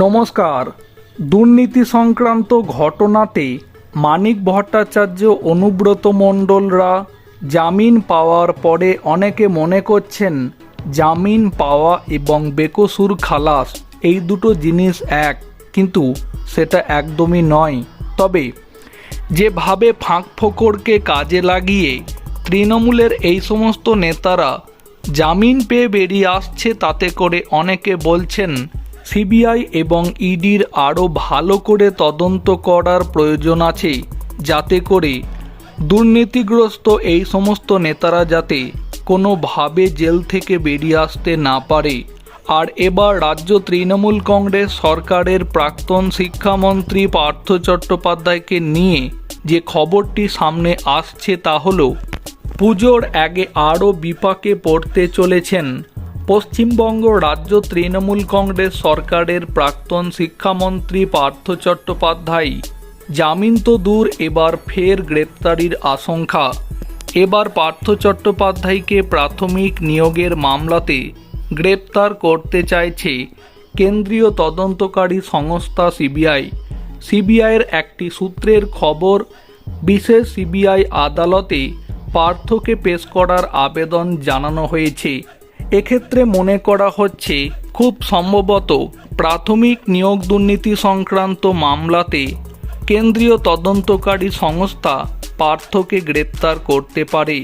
নমস্কার। দুর্নীতি সংক্রান্ত ঘটনাতে মানিক ভট্টাচার্য অনুব্রত মণ্ডলরা জামিন পাওয়ার পরে অনেকে মনে করছেন জামিন পাওয়া এবং বেকসুর খালাস এই দুটো জিনিস এক, কিন্তু সেটা একদমই নয়। তবে যেভাবে ফাঁক ফোকরকে কাজে লাগিয়ে তৃণমূলের এই সমস্ত নেতারা জামিন পেয়ে বেরিয়ে আসছে তাতে করে অনেকে বলছেন সিবিআই এবং ইডির আরও ভালো করে তদন্ত করার প্রয়োজন আছে যাতে করে দুর্নীতিগ্রস্ত এই সমস্ত নেতারা যাতে কোনোভাবে জেল থেকে বেরিয়ে আসতে না পারে। আর এবার রাজ্য তৃণমূল কংগ্রেস সরকারের প্রাক্তন শিক্ষামন্ত্রী পার্থ চট্টোপাধ্যায়কে নিয়ে যে খবরটি সামনে আসছে তা হলো, পুজোর আগে আরও বিপাকে পড়তে চলেছেন পশ্চিমবঙ্গ রাজ্য তৃণমূল কংগ্রেস সরকারের প্রাক্তন শিক্ষামন্ত্রী পার্থ চট্টোপাধ্যায়। জামিন তো দূর, এবার ফের গ্রেপ্তারির আশঙ্কা। এবার পার্থ চট্টোপাধ্যায়কে প্রাথমিক নিয়োগের মামলাতে গ্রেপ্তার করতে চাইছে কেন্দ্রীয় তদন্তকারী সংস্থা সিবিআই। সিবিআইয়ের একটি সূত্রের খবর, বিশেষ সিবিআই আদালতে পার্থকে পেশ করার আবেদন জানানো হয়েছে। এক্ষেত্রে মনে করা হচ্ছে, খুব সম্ভবত প্রাথমিক নিয়োগ দুর্নীতি সংক্রান্ত মামলাতে কেন্দ্রীয় তদন্তকারী সংস্থা পার্থকে গ্রেপ্তার করতে পারে।